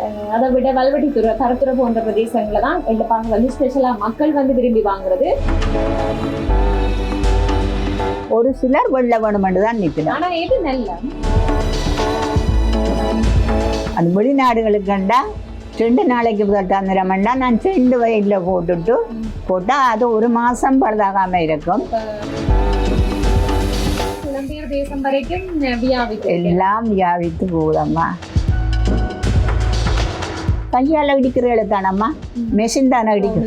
அஹ் அதை விட வல்வெட்டித்துறை கருத்துறை போன்ற பிரதேசங்களை தான் எள்ளப்பாக வந்து ஸ்பெஷலா மக்கள் வந்து விரும்பி வாங்குறது. ஒரு சிலர் வெள்ள வேணுமென்று தான் நிற்கணும் ஆனா எது நல்ல? அது வெளிநாடுகளுக்கு கண்டா ரெண்டு நாளைக்கு முதல் தந்துடுறோம்னா நான் ரெண்டு வயலில் போட்டுட்டு போட்டால் அது ஒரு மாதம் பழுதாகாமல் இருக்கும். தேசம் வரைக்கும் எல்லாம் வியாபித்து போகுதம்மா. கையால் இடிக்கிற தானம்மா? மெஷின் தானே இடிக்கும்.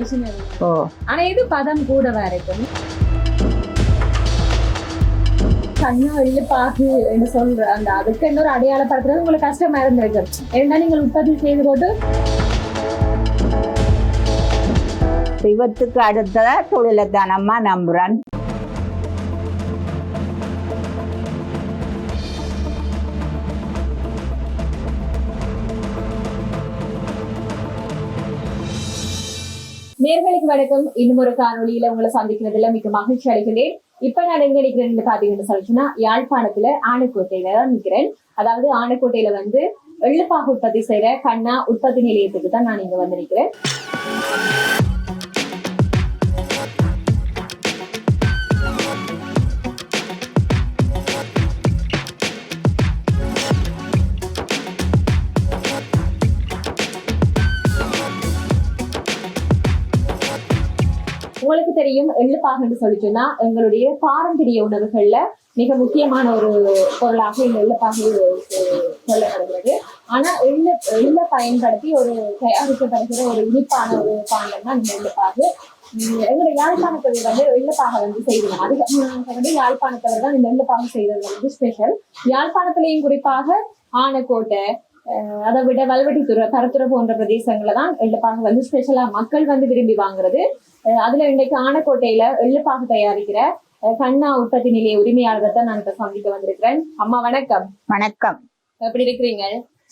ஓ ஆனா எது பதம் கூட வரைக்கும் கண்ணா எள்ளுப்பாகு என்று சொல்ற அந்த அதுக்கு என்ன ஒரு அடையாளப்படுத்துறது? உங்களுக்கு கஷ்டமா இருந்திருக்கு. ஏன்னா நீங்கள் உற்பத்தி செய்து போட்டு தெய்வத்துக்கு அடுத்ததா தொழிலை தானம்மா நம்புறான். நேர்களுக்கு வணக்கம். இன்னும் ஒரு காணொலியில உங்களை சந்திக்கிறதுல மிக மகிழ்ச்சி அடைகிறேன். இப்ப நான் எங்க நிக்கிறேன் பாத்தீங்கன்னு சொல்லிச்சுன்னா யாழ்ப்பாணத்துல ஆனைக்கோட்டையில தான் நிக்கிறேன். அதாவது ஆனைக்கோட்டையில வந்து எள்ளுப்பாக உற்பத்தி செய்யற கண்ணா உற்பத்தி நிலையத்துக்கு தான் நான் இங்க வந்து நிக்கிறேன். உங்களுக்கு தெரியும் எள்ளுப்பாகுன்னு சொல்லி சொன்னா எங்களுடைய பாரம்பரிய உணவுகள்ல மிக முக்கியமான ஒரு பொருளாக இந்த எள்ளுப்பாகு சொல்லப்படுகிறது. ஆனா எள்ளு எள்ளை பயன்படுத்தி ஒரு தயாரிக்கப்படுகிற ஒரு இனிப்பான ஒரு பாண்டம் தான் இந்த எள்ளுப்பாகு எங்களுடைய யாழ்ப்பாணத்தில் வந்து எள்ளுப்பாக வந்து செய்யணும் அதிகமாக வந்து யாழ்ப்பாணத்தவர் தான் இந்த எள்ளுப்பாகு செய்வது வந்து ஸ்பெஷல் யாழ்ப்பாணத்திலையும் குறிப்பாக ஆனைக்கோட்டை அதை விட வல்வெட்டித்துறை கருத்துறை போன்ற பிரதேசங்களை தான் எள்ளுப்பாக வந்து ஸ்பெஷலா மக்கள் வந்து விரும்பி வாங்குறது. அதுல இன்றைக்கு ஆனைக்கோட்டையில எள்ளுப்பாகு தயாரிக்கிற கண்ணா உற்பத்தி நிலைய உரிமையாளரை தான் நான் இப்ப சந்திக்க வந்திருக்கிறேன். அம்மா வணக்கம். வணக்கம். எப்படி இருக்கிறீங்க?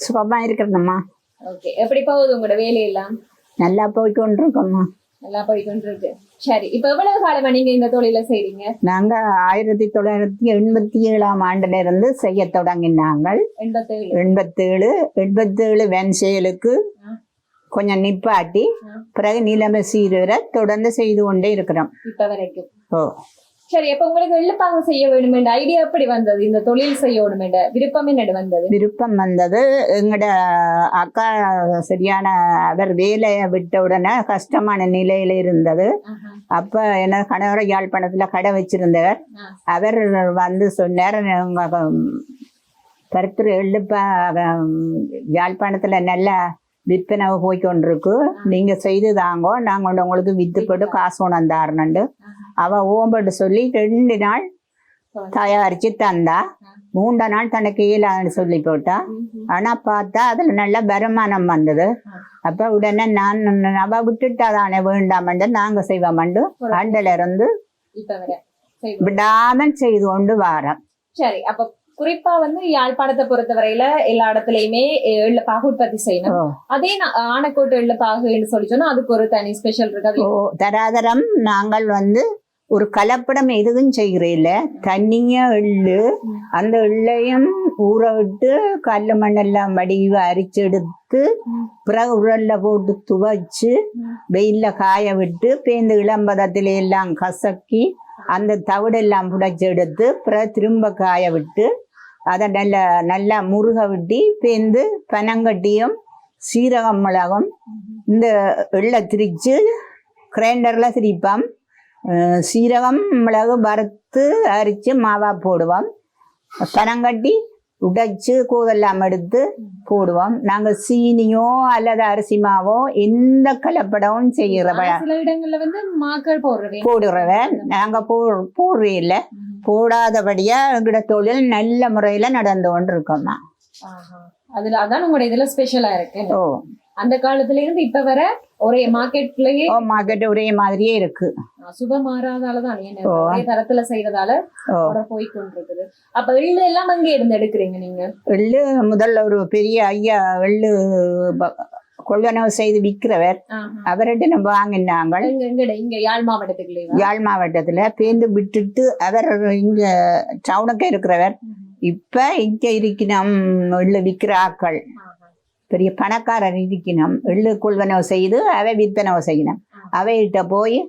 சுகமாக இருக்கிறதம்மா ஓகே எப்படி போகுது உங்களோட வேலையெல்லாம்? நல்லா போய்க்கொண்டு இருக்கோம்மா நல்லா போய்க்கொண்டு இருக்கு சரி இப்ப எவ்வளவு காலமா நீங்க இந்த தொழிலை செய்றீங்க? நாங்கள் ஆயிரத்தி தொள்ளாயிரத்தி எண்பத்தி ஏழாம் ஆண்டுல இருந்து செய்ய தொடங்கினாங்கள். எண்பத்தேழு. எண்பத்தேழு எண்பத்தேழு வென்செயலுக்கு ஆ. கொஞ்சம் நிப்பாட்டி. பிறகு நிலைமை சீர்வர தொடர்ந்து செய்து கொண்டே இருக்கிறோம் இப்ப வரைக்கும் ஓ சரி அப்ப உங்களுக்கு எள்ளுப்பாகு செய்ய வேணுமென்ற ஐடியா எப்படி வந்தது இந்த தொழில் செய்ய வேணுமென்ற விருப்பம் என்னடு வந்தது விருப்பம் வந்தது எங்கட அக்கா சரியான அவர் வேலையை விட்ட உடனே கஷ்டமான நிலையில இருந்தது. அப்ப என்ன கணவர் யாழ்ப்பாணத்துல கடை வச்சிருந்தவர். அவர் வந்து சொன்னார் கருத்துரு எழுப்ப யாழ்ப்பாணத்துல நல்ல விற்பனை போய் கொண்டிருக்கு நீங்க செய்து தாங்கோ நாங்க கொண்டு உங்களுக்கு வித்து போட்டு காசு ஆஹா. அவ ஓம்பட்டு சொல்லி ரெண்டு நாள் தயாரிச்சு தந்தா. மூன்று நாள் தனக்கு இயலாதுன்னு சொல்லி போட்டா. ஆனா பார்த்தா அதுல நல்ல வருமானம் வந்தது. அப்ப உடனே நான் அவ விட்டுட்டா தானே வேண்டாமண்டு நாங்க செய்வோமண்டு ஆண்டுல இருந்து விடாம செய்து கொண்டு வாரோம் சரி அப்ப குறிப்பா வந்து யாழ்ப்பாணத்தை பொறுத்தவரையில எல்லா இடத்துலயுமே எள்ள பாகு உற்பத்தி செய்யணும். அதே ஆனைக்கோட்டை எள்ள பாகுன்னு சொல்லி சொன்னா அதுக்கு ஒரு தனி ஸ்பெஷல் இருக்கு. தராதரம் நாங்கள் வந்து ஒரு கலப்படம் எதுவும் செய்கிறதில்ல தண்ணிய எள்ளு அந்த எள்ளையும் ஊற விட்டு கல் மண்ணெல்லாம் வடிவு அரிச்செடுத்து ம். பிறகு உரல்ல போட்டு துவைச்சு. வெயில்ல காய விட்டு பேந்து இளம்பதத்தில எல்லாம் கசக்கி அந்த தவிடெல்லாம் புடைச்சு எடுத்து பிறகு திரும்ப காய விட்டு அதை நல்ல நல்லா முருக விட்டி பேந்து பனங்கட்டியும் சீரகம் மிளகும் இந்த எள்ளை திரிச்சு கிரைண்டரில் திரிப்போம் சீரகம் மிளகு வறுத்து அரித்து மாவா போடுவோம். பனங்கட்டி உடைச்சு கூதெல்லாம் எடுத்து போடுவோம். நாங்கள் சீனியோ அல்லது அரிசி மாவோ எந்த கலப்படமும் செய்கிற ஆனா சில இடங்கள்ல வந்து மாக்கள் போடுறவே. போடுறவ நாங்கள் போ போடுறே இல்லை. போடாதபடியா எங்களோட தொழில் நல்ல முறையில் நடந்து கொண்டு இருக்கோம்மா அதுல அதான் உங்களோட இதுல ஸ்பெஷலா இருக்கு. ஓ. அந்த காலத்துல இருந்து இப்ப வர ஒரே மார்க்கெட்லயே மார்க்கெட் ஒரே மாதிரியே இருக்கு. சுப மாறாதாலதான். ஒரே தரத்துல செய்யறதால போய் கொண்டிருக்குது அப்ப எள்ளு எல்லாம் அங்க இருந்து எடுக்கிறீங்க நீங்க? எள்ளு முதல்ல ஒரு பெரிய ஐயா எள்ளு ப- கொள்வனவு செய்து விற்கிறவர். அவர்கிட்ட நம்ம இங்க யாழ் மாவட்டத்துக்குள்ளேவா? யாழ் மாவட்டத்துல பேந்து விட்டுட்டு அவர் இங்க டவுனுக்கு இருக்கிறவர். இப்ப இங்க இருக்கிற எள்ளு விற்கிற ஆக்கள். பெரிய பணக்காரர் இருக்கணும். எள்ளு கொள்வனவு செய்து அவை விற்பனவு செய்யணும். அவைகிட்ட போய்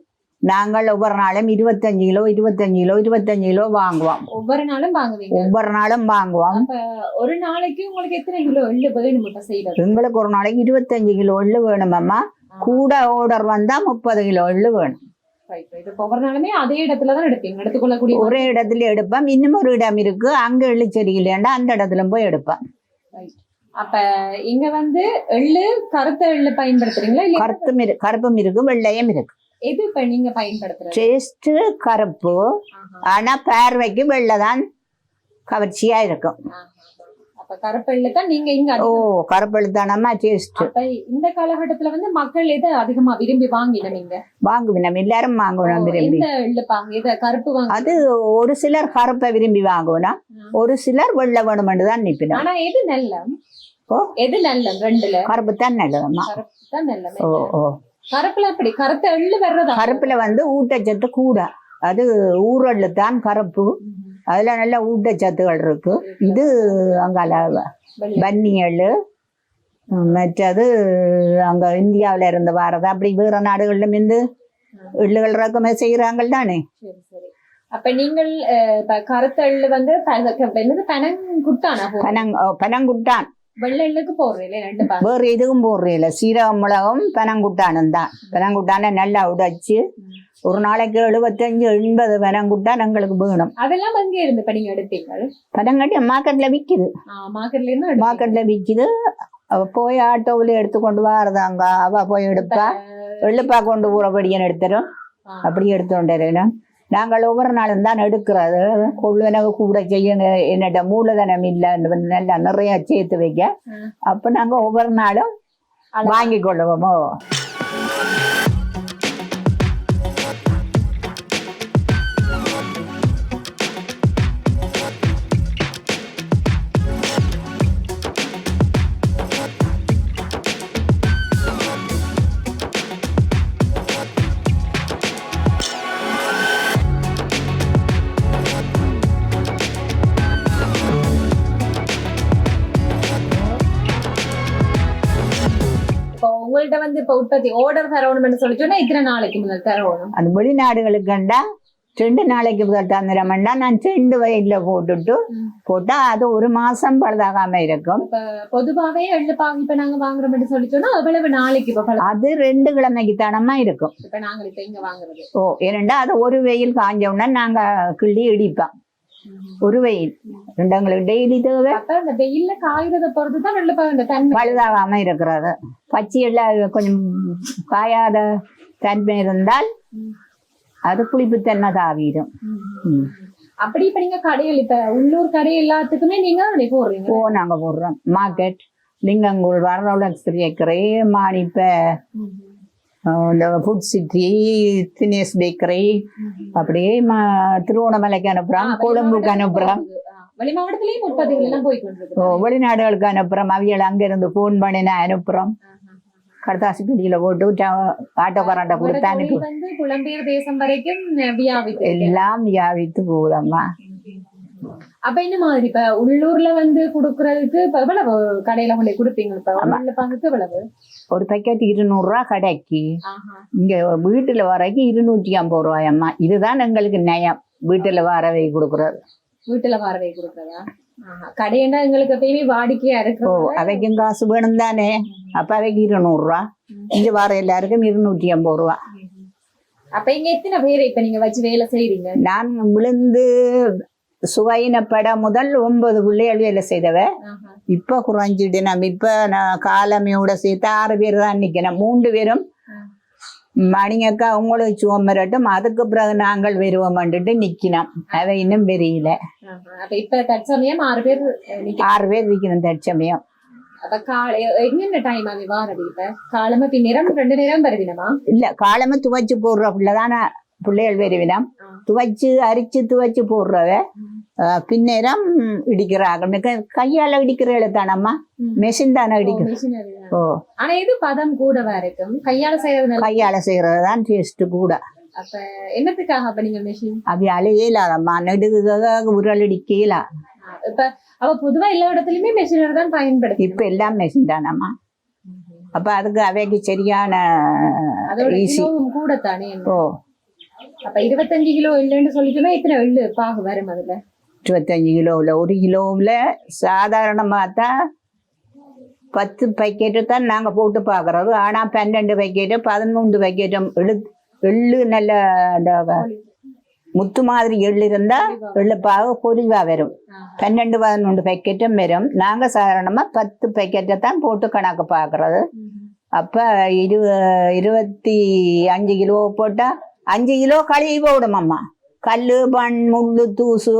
நாங்கள் ஒவ்வொரு நாளும் இருபத்தஞ்சு கிலோ இருபத்தஞ்சு கிலோ இருபத்தஞ்சு கிலோ வாங்குவோம். ஒவ்வொரு நாளும் வாங்குவீங்க? ஒவ்வொரு நாளும் வாங்குவோம். ஒரு நாளைக்கு உங்களுக்கு எத்தனை கிலோ எள்ளு வேணும் செய்யறது எங்களுக்கு ஒரு நாளைக்கு இருபத்தஞ்சு கிலோ எள்ளு வேணுமம்மா கூட ஆர்டர் வந்தா முப்பது கிலோ எள்ளு வேணும். அதே இடத்துல தான் எடுப்பீங்க. எடுத்துக்கொள்ளக்கூடிய ஒரே இடத்துல எடுப்போம். இன்னும் ஒரு இடம் இருக்கு. அங்க எள்ளு செடி இல்லையாண்டா அந்த இடத்துல போய் எடுப்பேன் அப்ப இங்க வந்து எள்ளு கருத்த எள்ளு பயன்படுத்துறீங்களா? இல்ல கருத்தும் இரு கருப்பும் இருக்கு வெள்ளையும் இருக்கு எது இப்ப நீங்க பயன்படுத்துறது? டேஸ்ட் கருப்பு. ஆனா பார்வைக்கு வெள்ளை தான் கவர்ச்சியா இருக்கும். கருப்பு எள்ளு தான் நீங்க இங்க ஓ கருப்பு எழுத்தானம்மா டேஸ்ட் இந்த காலகட்டத்துல வந்து மக்கள் எதை அதிகமா விரும்பி வாங்கினோம் இங்க? வாங்குவினம் எல்லாரும் வாங்குவோம் விரும்பி. கருப்பு வாங்க அது ஒரு சிலர் கருப்பை விரும்பி வாங்குவோம் ஒரு சிலர் வெள்ளை வேணுமென்று தான் நிப்பினோம் ஆனா எது நல்லம்? ஓ. எது நல்லம் ரெண்டுல. கருப்பு தான் நல்லதம்மா கருப்பு தான் நல்லம் ஓ ஓ. கருப்புல அப்படி கருத்த எள்ளு வர்றதா? கருப்புல வந்து ஊட்டச்சத்து கூட. அது ஊரல்லு தான் கருப்பு. அதுல நல்ல ஊட்டச்சத்துகள் இருக்கு. இது அங்கால. பன்னியல் மற்றது அங்க இந்தியாவுல இருந்து வரது அப்படி வேற நாடுகள்ல இருந்து எள்ளுகள் இறக்குமதி செய்யறாங்க தானே அப்ப நீங்கள் அஹ், இப்ப கருத்த எள்ளு வந்து பனங்குட்டானா பனங் பனங்குட்டான். வெள்ளை எள்ளுக்கு போடுறீங்களே ரெண்டு பாங்க வேறு எதுவும் போடுறதில்ல சீரகம் மிளகும் பனங்குட்டானும் தான் பனங்குட்டானை நல்லா உடைச்சு ஒரு நாளைக்கு எழுபத்தஞ்சு எண்பது பனங்குட்டான் எங்களுக்கு வேணும் அதெல்லாம் அங்க இருந்து இப்ப நீங்க எடுப்பீங்க பனங்கட்டி மார்க்கெட்ல விக்குது மார்க்கெட்ல இருந்து எடுப்பீங்க. மார்க்கெட்ல விக்குது அவ போய் ஆட்டோவில் எடுத்து கொண்டு வரதாங்க அவ போய் எடுப்பா வெள்ளுப்பா கொண்டு ஊறபடியன் எடுத்துரும் ஆ. அப்படி எடுத்துட்டு வரணும் நாங்கள் ஒவ்வொரு நாளும் தான் எடுக்கிறது கொள்வனவு கூட செய்ய என்னட்ட மூலதனம் இல்லை நல்லா நிறைய சேர்த்து வைக்க. அப்ப நாங்க ஒவ்வொரு நாளும். வாங்கி கொள்ளுவோமோ இப்ப உற்பத்தி ஆர்டர் தரணும்னு சொல்லி சொன்னா இத்தனை நாளைக்கு முதல் தரணும் அந்த வெளிநாடுகளுக்குண்டா ரெண்டு நாளைக்கு முதல் தந்துடுறோம்டா நான் ரெண்டு வயதுல போட்டுட்டு. போட்டா அது ஒரு மாசம் பழுதாகாம இருக்கும் பொதுவாவே எள்ளு பாங்க இப்ப நாங்க வாங்குறோம்னு சொல்லி சொன்னா அவ்வளவு நாளைக்கு அது ரெண்டு கிழமைக்கு தானமா இருக்கும் இப்ப நாங்க இப்ப இங்க வாங்குறது ஓ ஏனண்டா அது ஒரு வெயில் காஞ்சோம்னா நாங்க கிள்ளி இடிப்போம் ஒரு வெயில் ரெண்டங்களுக்கு டெய்லி தேவை? அப்ப இந்த வெயில்ல காய்கிறத பொறுத்து தான் எள்ளு பாங்க தன்மை பழுதாகாம இருக்கிறது பச்சையெல்லாம் கொஞ்சம் காயாத தன்மை இருந்தால். அது புளிப்புத்தன்மை தாவிடும். அப்படி இப்ப நீங்க கடைகள் இப்ப உள்ளூர் கடை எல்லாத்துக்குமே நீங்க போடுறீங்க. ஓ நாங்க போடுறோம். மார்க்கெட் லிங்கங்கூழ் வரலக்ஸ் பேக்கரி மாணிப்ப இந்த ஃபுட் சிட்டி தினேஷ் பேக்கரி அப்படியே திருவோணமலைக்கு அனுப்புறோம் கொழும்புக்கு ஓ, வெளிநாடுகளுக்கு அனுப்புறோம் அவியல் அங்கிருந்து ஃபோன் பண்ணி நான் அனுப்புறோம். கடதாசி பிடியில போட்டு ஆட்டோக்காரன்ட்ட கொடுத்து அனுப்பி. எல்லாம் வியாபித்து போகுதம்மா அப்ப என்ன மாதிரி? இப்ப உள்ளூர்ல வந்து குடுக்கறதுக்கு இப்ப எவ்வளவு கடையில கொண்டு கொடுப்பீங்க? இப்ப உள்ள பங்குக்கு எவ்வளவு? ஒரு பேக்கெட் இருநூறுவா கடைக்கு. ஆஹா. இங்க வீட்டுல வரைக்கும் இருநூற்றி ஐம்பது ரூபாயம்மா இதுதான் எங்களுக்கு நயம் வீட்டுல வரவை கொடுக்குறது. வீட்டுல வாரவை கொடுக்கறதா. கடையண்டா எங்களுக்கு எப்பயுமே வாடிக்கையா இருக்கு அவைக்கும் காசு வேணும் தானே அப்ப அவைக்கு இருநூறுவா இங்க வர எல்லாருக்கும் இருநூற்றி ஐம்பது ரூபா. அப்ப இங்க எத்தனை பேர் இப்ப நீங்க வச்சு வேலை செய்றீங்க? நான் விழுந்து சுவையினப்பட முதல் ஒன்பது பிள்ளைகள் வேலை செய்தவ. இப்ப குறைஞ்சிட்டு நம்ம இப்ப நான் காலமையோட சேர்த்து ஆறு பேர் தான் நிக்கணும். மூன்று பேரும். ஆ. மணியக்கா உங்களுக்கு சுவம்பரட்டும் அதுக்கு பிறகு நாங்கள் வருவோம்ட்டு நிக்கணும் அவை இன்னும் பெரியல இப்ப தற்சமயம் ஆறு பேர் ஆறு பேர் நிக்கணும் தற்சமயம். இப்ப? இல்ல காலமே துவைச்சு போடுற பிள்ளைதான பிள்ளைகள் வருவினம். துவைச்சு அரிச்சு துவைச்சு போடுறவ. பின்னேரம் இடிக்கிறாங்க கையால இடிக்கிற எழுத்தானம்மா ம். மெஷின் தானே தான். ஓ ஆனா இது பதம் கூட வரைக்கும் கையால செய்யறது கையால செய்யறது தான் டேஸ்ட் கூட அப்ப என்னத்துக்காக அப்ப நீங்க மிஷின் அது அலையே இல்லாதம்மா நெடுக உரல் இடிக்கல இப்ப அவ பொதுவா எல்லா இடத்துலயுமே மெஷினர் தான் பயன்படுத்தி இப்ப எல்லாம் மெஷின் தானம்மா அப்ப அதுக்கு அவைக்கு சரியான ஈஸி கூட தானே ஓ அப்ப இருபத்தஞ்சு கிலோ இல்லைன்னு சொல்லிட்டுனா இத்தனை எள்ளு பாகு வரும் அதுல இருபத்தஞ்சி கிலோவில். ஒரு கிலோவில் சாதாரணமாக தான் பத்து பக்கெட்டு தான் நாங்கள் போட்டு பார்க்குறது ஆனால் பன்னெண்டு பக்கெட்டு பதிமூன்று பக்கெட்டும் எழு எள்ளு நல்ல அந்த முத்து மாதிரி எள்ளு இருந்தால் எள்ளுப்பாக பொலிவாக வரும். பன்னெண்டு பதினொன்று பக்கெட்டும் வரும். நாங்கள் சாதாரணமாக பத்து பக்கெட்டை தான் போட்டு கணக்கு பார்க்குறது அப்போ இரு இருபத்தி அஞ்சு கிலோ போட்டால் அஞ்சு கிலோ கழுவி போடும் அம்மா கல் மண் முள்ளு தூசு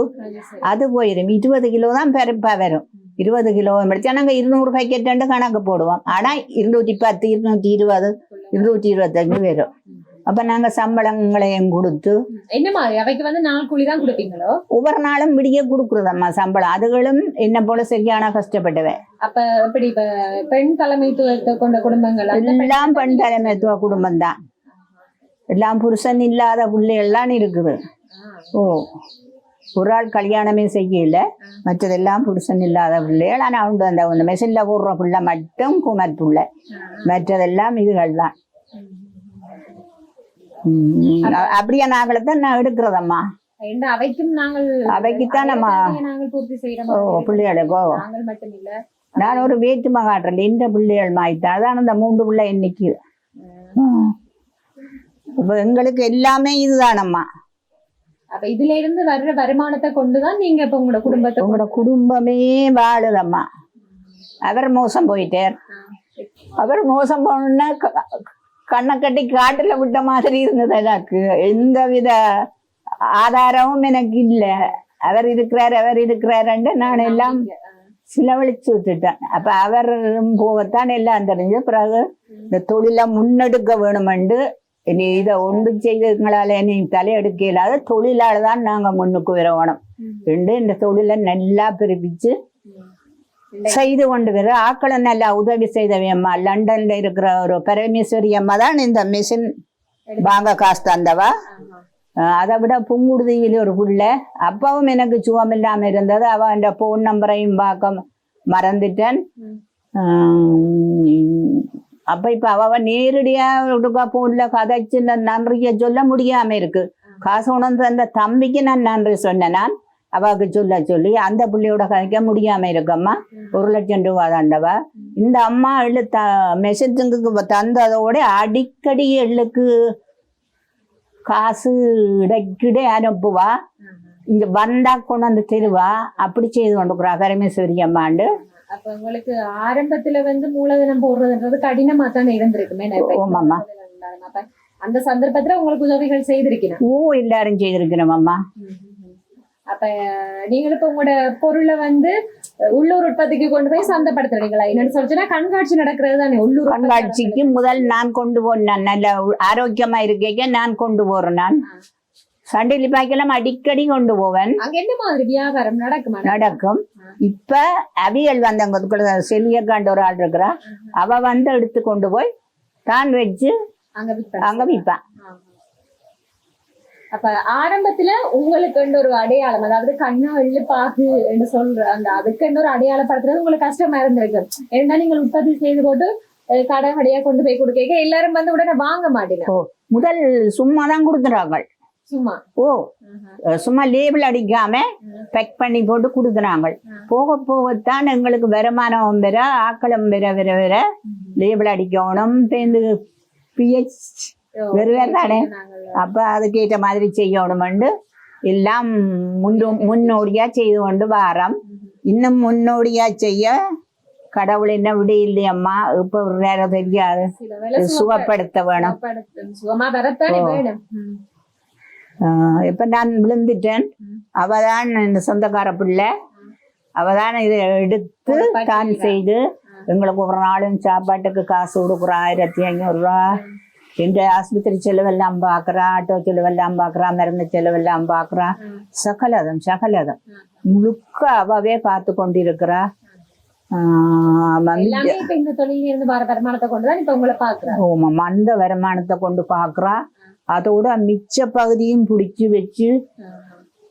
அது போயிடும் இருபது கிலோ தான் பெருப்பா வரும் இருபது கிலோ படிச்சா நாங்கள் இருநூறு பேக்கெட்டு கணக்கு போடுவோம் ஆனால் இருநூற்றி பத்து இருநூற்றி இருபது இருநூற்றி இருபத்தஞ்சு வரும் அப்போ நாங்கள் சம்பளங்களையும் கொடுத்து என்ன மாதிரி அவைக்கு வந்து நாள் கூலி தான் கொடுப்பீங்களோ ஒவ்வொரு நாளும் விடிய கொடுக்குறதம்மா சம்பளம் அதுகளும் என்ன போல சரியான கஷ்டப்பட்டவ அப்ப இப்படி இப்ப பெண் தலைமைத்துவத்தை கொண்ட குடும்பங்கள் பெண் எல்லாம் பெண் தலைமைத்துவ குடும்பம் தான் எல்லாம் புருஷன் இல்லாத பிள்ளைகள்லாம் இருக்குது ஓ. ஒரு ஆள் கல்யாணமே செய்யல. மற்றதெல்லாம் புருஷன் இல்லாத பிள்ளைகள் ஆனால் அவங்க அந்த அந்த மெஷினில் போடுற பிள்ளை மட்டும் குமர் பிள்ளை. மற்றதெல்லாம் இதுகள் தான். அப்படியே நாங்களை தான் நான் எடுக்கிறதம்மா. அவைக்கும் நாங்கள் அவைக்குத்தான் நம்ம ஓ பிள்ளைகளுக்கோ? நான் ஒரு வேற்றுமை காட்டுறேன் இந்த பிள்ளைகள் மாய்த்தான் அதான் அந்த மூன்று பிள்ளை இன்னைக்கு. இப்போ எங்களுக்கு எல்லாமே இதுதானம்மா. அப்ப இதுல இருந்து வர்ற வருமானத்தை கொண்டுதான் நீங்க இப்ப உங்களோட குடும்பத்தை உங்களோட குடும்பமே வாழுதம்மா. அவர் மோசம் போயிட்டார். அவர் மோசம் போனா கண்ணை கட்டி காட்டுல விட்ட மாதிரி இருந்தது எனக்கு. எந்த வித ஆதாரமும் எனக்கு இல்லை. அவர் இருக்கிறார் அவர் இருக்கிறாருன்ட்டு நான் எல்லாம் சிலவழிச்சு விட்டுட்டேன். அப்ப அவர் போகத்தான் எல்லாம் தெரிஞ்சு பிறகு இந்த தொழிலை முன்னெடுக்க வேணுமெண்டு இனி இதை ஒன்று செய்ததுங்களால இனி தலையெடுக்க இல்லாத தொழிலால தான் நாங்க முன்னுக்கு வரணும். ரெண்டு இந்த தொழிலை நல்லா பிரிப்பிச்சு செய்து கொண்டு வர ஆக்களை நல்லா உதவி செய்தவை அம்மா. லண்டன்ல இருக்கிற ஒரு பரமேஸ்வரி அம்மா தான் இந்த மிஷின் வாங்க காசு தந்தவா. அதை விட புங்குடுதியில் ஒரு புள்ள. அப்பாவும் எனக்கு சுகம் இல்லாம இருந்தது. அவ அந்த ஃபோன் நம்பரையும் பார்க்க மறந்துட்டேன். அப்போ இப்ப அவ நேரடியாக ஒருக்கா போன்ல கதைச்சு நான் நன்றியை சொல்ல முடியாம இருக்கு. காசு உணர்ந்து அந்த தம்பிக்கு நான் நன்றி சொன்னேன். நான் அவாக்கு சொல்ல சொல்லி அந்த பிள்ளையோட கதைக்க முடியாம இருக்கம்மா. ஒரு லட்சம் ரூபா தாண்டவா. இந்த அம்மா எள்ளு த மெஷத்துக்கு தந்ததோட அடிக்கடி எள்ளுக்கு காசு இடைக்கிடே அனுப்புவா. இங்க வந்தா கொண்டு வந்து தருவா. அப்படி செய்து கொண்டு கரமேஸ்வரி அம்மாண்டு அப்ப உங்களுக்கு ஆரம்பத்துல வந்து மூலதனம் போடுறதுன்றது கடினமா தானே இருந்திருக்குமே அந்த சந்தர்ப்பத்துல உங்களுக்கு உதவிகள் செய்திருக்கிறேன் ஓ எல்லாரும் செய்திருக்கிறோம் அம்மா அப்ப நீங்கள் இப்ப உங்களோட பொருளை வந்து உள்ளூர் உற்பத்திக்கு கொண்டு போய் சந்தைப்படுத்துறீங்களா? என்னன்னு சொல்லிச்சுன்னா கண்காட்சி நடக்கிறது தானே உள்ளூர் கண்காட்சிக்கு முதல் நான் கொண்டு போனேன் நல்ல ஆரோக்கியமா இருக்கேக்க நான் கொண்டு போறேன் நான். சண்டையில பாய்க்கெல்லாம் அடிக்கடி கொண்டு போவேன். அங்க என்ன மாதிரி வியாபாரம் நடக்குமா? நடக்கும். இப்ப அவியல் வந்தவங்க செல்வியக்காண்ட ஒரு ஆள் இருக்கிறா. அவ வந்து எடுத்து கொண்டு போய் தான் வச்சு அங்க விற்பனை அங்க. அப்ப ஆரம்பத்துல உங்களுக்கு ஒரு அடையாளம் அதாவது கண்ணா வெள்ளு பாகு என்று சொல்ற அந்த அதுக்கு ஒரு அடையாளப்படுத்துறது உங்களுக்கு கஷ்டமா இருந்திருக்கு. ஏன்னா நீங்கள் உற்பத்தி செய்து போட்டு கடை கடையா கொண்டு போய் கொடுக்க எல்லாரும் வந்து உடனே வாங்க மாட்டேங்க. முதல் சும்மா தான் கொடுத்துறாங்க சும்மா ஓ சும்மா லேபிள் அடிக்காம பேக் பண்ணி போட்டு கொடுக்குறாங்க. போக போகத்தான் எங்களுக்கு வருமானம் வர ஆக்களம் வர வர வர லேபிள் அடிக்கணும். பேருந்து பிஹெச் வெறுவேறு தானே. அப்ப அதுக்கேற்ற மாதிரி செய்யணுமெண்டு எல்லாம் முன்னு முன்னோடியா செய்து கொண்டு வாரம். இன்னும் முன்னோடியா செய்ய கடவுள் என்ன விட இல்லையம்மா இப்ப நேரம் தெரியாது. சுகப்படுத்த வேணும். இப்ப நான் விழுந்துட்டேன். ம். அவதான் இந்த சொந்தக்கார பிள்ளை. அவதான் இதை எடுத்து தான். செய்து எங்களுக்கு ஒரு நாளும் சாப்பாட்டுக்கு காசு கொடுக்குறா ஆயிரத்தி ஐநூறு ரூபா. இந்த ஆஸ்பத்திரி செலவெல்லாம் பார்க்கறா ஆட்டோ செலவெல்லாம் பார்க்கறா மருந்து செலவெல்லாம் பார்க்கறா. சகலதம் சகலதம். முழுக்க அவவே பார்த்து கொண்டிருக்கிறா. அந்த வருமானத்தை கொண்டு பார்க்கறா அதோட மிச்ச பகுதியும் பிடிச்சி வச்சு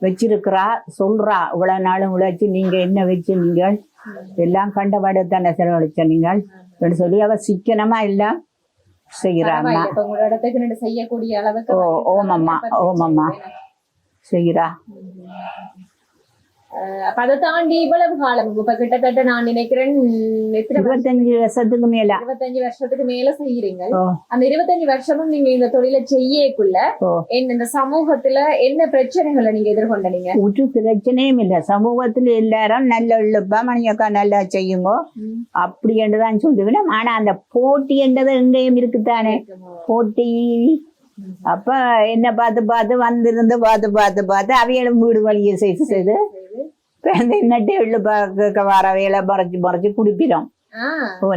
வச்சிருக்கிறா சொல்றா இவ்வளவு நாளும் உழைச்சு நீங்க என்ன வச்சு நீங்கள் எல்லாம் கண்டபாடு தானே செலவழிச்ச நீங்கள் சொல்லி அவ சிக்கனமா எல்லாம் அளவுக்கு ஓ, ஓமம்மா, ஓமம்மா. செய்யறா அஹ் அப்ப அதை தாண்டி இவ்வளவு காலம் இப்ப கிட்டத்தட்ட நான் நினைக்கிறேன்? இருபத்தஞ்சு வருஷத்துக்கு மேல. இருபத்தஞ்சு வருஷத்துக்கு மேல செய்யறீங்க. அந்த இருபத்தஞ்சு வருஷமும் நீங்க இந்த தொழிலை செய்யக்குள்ள இந்த சமூகத்துல என்ன பிரச்சனைகளை நீங்க எதிர்கொண்ட நீங்க ஒரு பிரச்சனையும் இல்லை. சமூகத்துல எல்லாரும் நல்ல இழுப்பா மணியக்கா நல்லா செய்யுங்கோ. அப்படி என்றுதான் சொல்லுவேன். ஆனா அந்த போட்டி என்றது எங்கேயும் இருக்குதானே போட்டி. அப்ப என்ன பார்த்து பார்த்து வந்திருந்து பார்த்து பார்த்து பார்த்து அவைகளும் வீடு வழியை செய்து செய்து என்னட்டு எள்ளு பார்க்க வர வேலை மறைச்சு மறைச்சு குடிப்பிடும்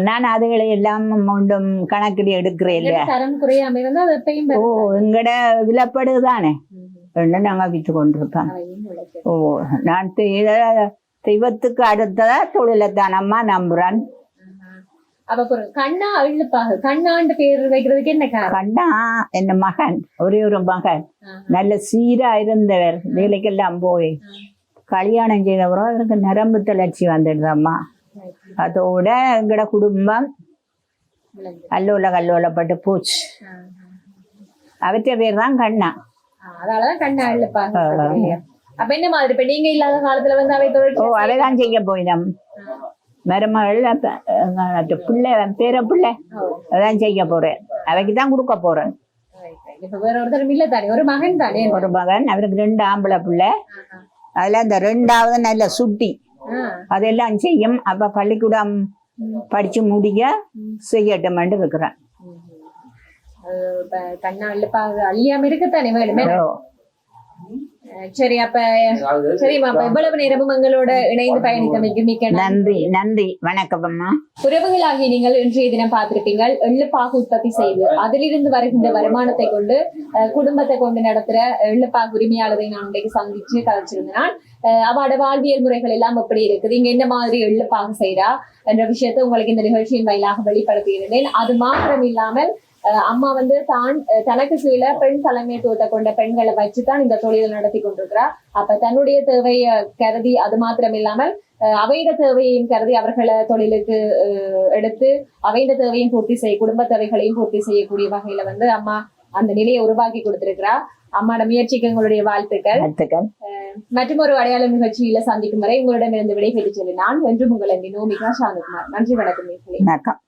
நான் அதுகளை எல்லாம் ஒன்றும் கணக்கில் எடுக்கிறேன் இல்ல தரம் குறையாம இருந்தா அதை எப்பயும் ஓ எங்கட விலப்படுதானே என்ன நாங்க வித்து கொண்டிருப்போம். ஓ நான் தெய்வ- தெய்வத்துக்கு அடுத்ததா தொழிலைத்தான் அம்மா நம்புறேன் கண்ணா கண்ணாண்டு பேர் வைக்கிறதுக்கு என்ன கண்டா என் மகன் ஒரே ஒரு மகன். நல்ல சீரா இருந்தவர் வேலைக்கெல்லாம் போய் கல்யாணம் செய்தவரும் அவருக்கு நரம்பு தளர்ச்சி வந்துடுதம்மா. அதோட எங்கட குடும்பம். அல்லோல கல்லோலப்பட்டு போச்சு. அவற்ற பேர் தான் கண்ணா. ஆஹ் அதாலதான் கண்ணா சொல்றீங்க. அப்ப என்ன மாதிரி? இப்ப நீங்க இல்லாத காலத்துல வந்து அவை ஓ அவைதான் செய்ய போயினோம். மருமகள் அப்ப, பிள்ளை பேர பிள்ளை அதான் செய்ய போறேன். அவைக்கு தான் கொடுக்க போறேன். இப்ப வேற ஒருத்தரும் இல்ல தானே? ஒரு மகன் தானே? ஒரு மகன் அவருக்கு ரெண்டு ஆம்பளை பிள்ளை. அதுல இந்த ரெண்டாவது நல்ல சுட்டி. அதெல்லாம் செய்யும். அப்ப பள்ளிக்கூடம் படிச்சு முடிக்க செய்யட்டும்னு இருக்கிறேன். அழுப்பாக அழியாம இருக்கத்தானே வேணுமே? சரி அப்ப சரிம்மா அப்ப இவ்வளவு நேரமும் எங்களோட இணைந்து பயணித்தமைக்கு மிக்க நன்றி. நன்றி வணக்கம் அம்மா. உறவுகளாகிய நீங்கள் இன்றைய தினம் பார்த்திருப்பீங்கள் எள்ளுப்பாகு உற்பத்தி செய்து அதிலிருந்து வருகின்ற வருமானத்தை கொண்டு குடும்பத்தை கொண்டு நடத்துற எள்ளுப்பாகு உரிமையாளரை நான் இன்றைக்கு சந்திச்சு கதைச்சிருந்தேன். அஹ், அவரோட வாழ்வியல் முறைகள் எல்லாம் எப்படி இருக்குது? இங்க என்ன மாதிரி எள்ளுப்பாகு செய்றா? என்ற விஷயத்தை உங்களுக்கு இந்த நிகழ்ச்சியின் வாயிலாக வெளிப்படுத்தி இருந்தேன் அது மாத்திரம் இல்லாமல் அம்மா வந்து தான் தனக்கு கீழே பெண் தலைமைத்துவத்தை கொண்ட பெண்களை வச்சுதான் இந்த தொழிலை நடத்தி கொண்டிருக்கிறார் அப்ப தன்னுடைய தேவையை கருதி அது மாத்திரம் இல்லாமல் அவையிட தேவையையும் கருதி அவர்களை தொழிலுக்கு எடுத்து அவைந்த தேவையும் பூர்த்தி செய்ய குடும்ப தேவைகளையும் பூர்த்தி செய்யக்கூடிய வகையில வந்து அம்மா அந்த நிலையை உருவாக்கி கொடுத்திருக்கிறா. அம்மாட முயற்சிக்கு எங்களுடைய வாழ்த்துக்கள். மற்றும் ஒரு அடையாள நிகழ்ச்சியில சந்திக்கும் வரை உங்களிடமிருந்து விடைபெற்று சொல்லி நான் என்று உங்கள் நோமிகா சாந்தகுமார் நன்றி வணக்கம். வணக்கம்.